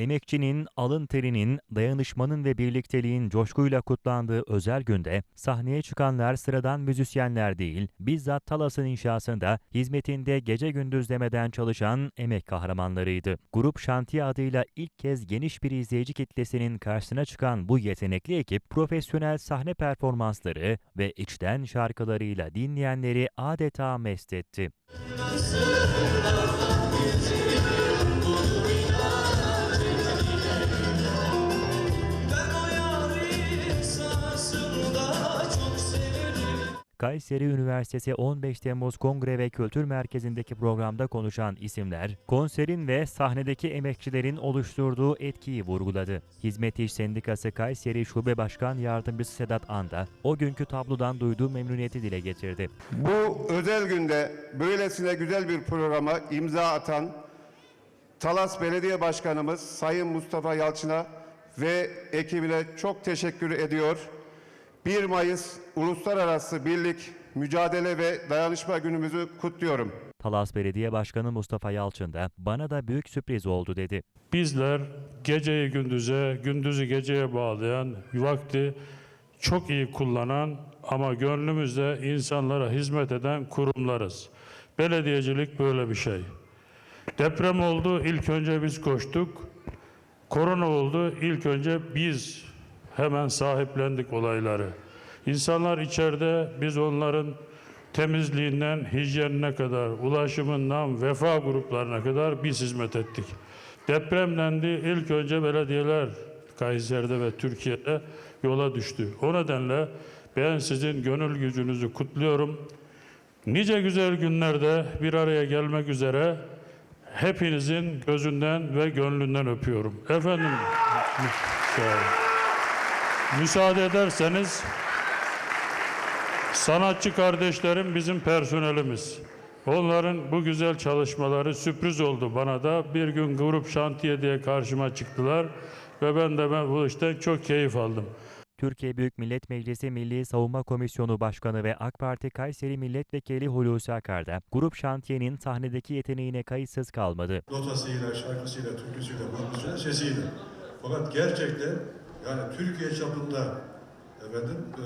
Emekçinin, alın terinin, dayanışmanın ve birlikteliğin coşkuyla kutlandığı özel günde sahneye çıkanlar sıradan müzisyenler değil, bizzat Talas'ın inşasında, hizmetinde gece gündüz demeden çalışan emek kahramanlarıydı. Grup Şantiye adıyla ilk kez geniş bir izleyici kitlesinin karşısına çıkan bu yetenekli ekip, profesyonel sahne performansları ve içten şarkılarıyla dinleyenleri adeta mest etti. Ben Kayseri Üniversitesi 15 Temmuz Kongre ve Kültür Merkezi'ndeki programda konuşan isimler, konserin ve sahnedeki emekçilerin oluşturduğu etkiyi vurguladı. Hizmet İş Sendikası Kayseri Şube Başkan Yardımcısı Sedat Anda, o günkü tablodan duyduğu memnuniyeti dile getirdi. Bu özel günde böylesine güzel bir programa imza atan Talas Belediye Başkanımız Sayın Mustafa Yalçın'a ve ekibine çok teşekkür ediyor. 1 Mayıs Uluslararası Birlik, Mücadele ve Dayanışma Günümüzü kutluyorum. Talas Belediye Başkanı Mustafa Yalçın da bana da büyük sürpriz oldu dedi. Bizler geceyi gündüze, gündüzü geceye bağlayan, vakti çok iyi kullanan ama gönlümüzde insanlara hizmet eden kurumlarız. Belediyecilik böyle bir şey. Deprem oldu, ilk önce biz koştuk. Korona oldu, ilk önce biz hemen sahiplendik olayları. İnsanlar içeride, biz onların temizliğinden hijyenine kadar, ulaşımından vefa gruplarına kadar biz hizmet ettik. Depremlendi ilk önce belediyeler Kayseri'de ve Türkiye'de yola düştü. O nedenle ben sizin gönül gücünüzü kutluyorum. Nice güzel günlerde bir araya gelmek üzere hepinizin gözünden ve gönlünden öpüyorum. Efendim. Müsaade ederseniz Sanatçı kardeşlerim bizim personelimiz. Onların bu güzel çalışmaları sürpriz oldu bana da. Bir gün grup şantiye diye karşıma çıktılar ve ben de ben bu işten çok keyif aldım. Türkiye Büyük Millet Meclisi Milli Savunma Komisyonu Başkanı ve AK Parti Kayseri Milletvekili Hulusi Akar da grup şantiyenin sahnedeki yeteneğine kayıtsız kalmadı. notasıyla, şarkısıyla, türküsüyle, markasıyla, sesiyle. Fakat gerçekten yani Türkiye çapında efendim eee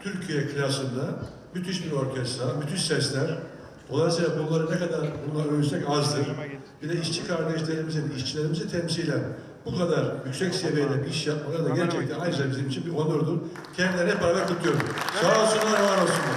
Türkiye klasında müthiş bir orkestra, müthiş sesler. Dolayısıyla bunları ne kadar bunları övsek azdır. Bir de işçi kardeşlerimizin, işçilerimizi temsilen bu kadar yüksek seviyede bir iş yapmaları da gerçekten ayrıca bizim için bir onurdur. Kendilerini hep beraber kutluyorum. Sağ olsunlar, var olsunlar.